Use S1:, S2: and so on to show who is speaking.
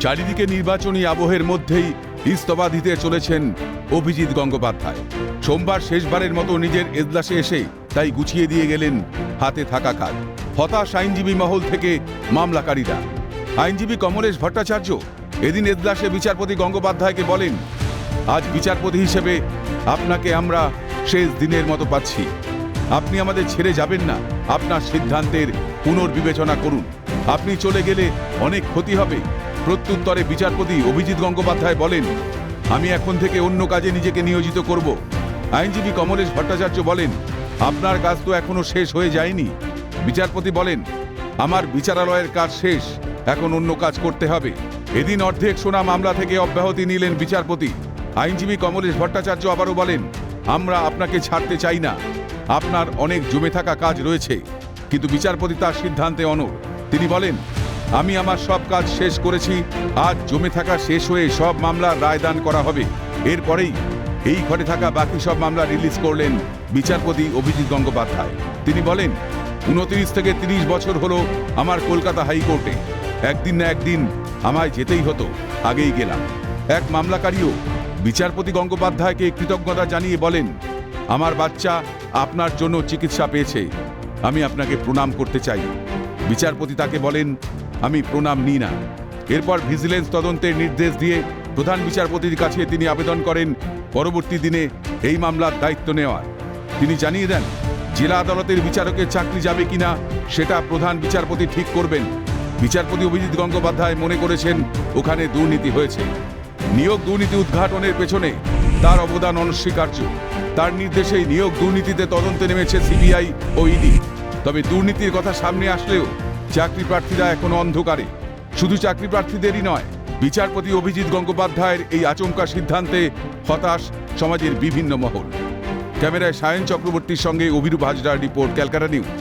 S1: চারিদিকে নির্বাচনী আবহের মধ্যেই ইস্তফা দিতে চলেছেন অভিজিৎ গঙ্গোপাধ্যায়। সোমবার শেষবারের মতো নিজের এজলাসে এসে তাই গুছিয়ে দিয়ে গেলেন হাতে থাকা কাজ। হতাশ আইনজীবী মহল থেকে মামলাকারীরা। আইনজীবী কমলেশ ভট্টাচার্য এদিন এজলাসে বিচারপতি গঙ্গোপাধ্যায়কে বলেন, আজ বিচারপতি হিসেবে আপনাকে আমরা শেষ দিনের মতো পাচ্ছি। আপনি আমাদের ছেড়ে যাবেন না। আপনার সিদ্ধান্তের পুনর্বিবেচনা করুন। আপনি চলে গেলে অনেক ক্ষতি হবে। প্রত্যুত্তরে বিচারপতি অভিজিৎ গঙ্গোপাধ্যায় বলেন, আমি এখন থেকে অন্য কাজে নিজেকে নিয়োজিত করব। আইনজীবী কমলেশ ভট্টাচার্য বলেন, আপনার কাজ তো এখনও শেষ হয়ে যায়নি। বিচারপতি বলেন, আমার বিচারালয়ের কাজ শেষ, এখন অন্য কাজ করতে হবে। এদিন অর্ধেক শোনা মামলা থেকে অব্যাহতি নিলেন বিচারপতি। আইনজীবী কমলেশ ভট্টাচার্য আবারও বলেন, আমরা আপনাকে ছাড়তে চাই না। আপনার অনেক জমে থাকা কাজ রয়েছে। কিন্তু বিচারপতি তার সিদ্ধান্তে অনড়। তিনি বলেন আমি আমার সব কাজ শেষ করেছি। আজ জমে থাকা শেষ হয়ে সব মামলার রায়দান করা হবে। এরপরেই এই ঘরে থাকা বাকি সব মামলা রিলিজ করলেন বিচারপতি অভিজিৎ গঙ্গোপাধ্যায়। তিনি বলেন, উনত্রিশ থেকে তিরিশ বছর হলো আমার কলকাতা হাইকোর্টে। একদিন না একদিন আমায় যেতেই হতো, আগেই গেলাম। এক মামলাকারীও বিচারপতি গঙ্গোপাধ্যায়কে কৃতজ্ঞতা জানিয়ে বলেন, আমার বাচ্চা আপনার জন্য চিকিৎসা পেয়েছে। আমি আপনাকে প্রণাম করতে চাই। বিচারপতি তাকে বলেন আমি প্রণাম নিই না এরপর ভিজিলেন্স তদন্তের নির্দেশ দিয়ে প্রধান বিচারপতির কাছে তিনি আবেদন করেন, পরবর্তী দিনে এই মামলার দায়িত্ব নেওয়ার। তিনি জানিয়ে দেন, জেলা আদালতের বিচারকের চাকরি যাবে কিনা, সেটা প্রধান বিচারপতি ঠিক করবেন। বিচারপতি অভিজিৎ গঙ্গোপাধ্যায় মনে করেছেন, ওখানে দুর্নীতি হয়েছে। নিয়োগ দুর্নীতি উদ্ঘাটনের পেছনে তার অবদান অনস্বীকার্য। তার নির্দেশেই নিয়োগ দুর্নীতিতে তদন্তে নেমেছে সিবিআই ও ইডি। তবে দুর্নীতির কথা সামনে আসলেও চাকরি প্রার্থীরা এখনও অন্ধকারে। শুধু চাকরি প্রার্থীদেরই নয়, বিচারপতি অভিজিৎ গঙ্গোপাধ্যায়ের এই আচমকা সিদ্ধান্তে হতাশ সমাজের বিভিন্ন মহল। ক্যামেরায় সায়ন চক্রবর্তীর সঙ্গে অভিরূপ হাজরার রিপোর্ট, ক্যালকাটা নিউজ।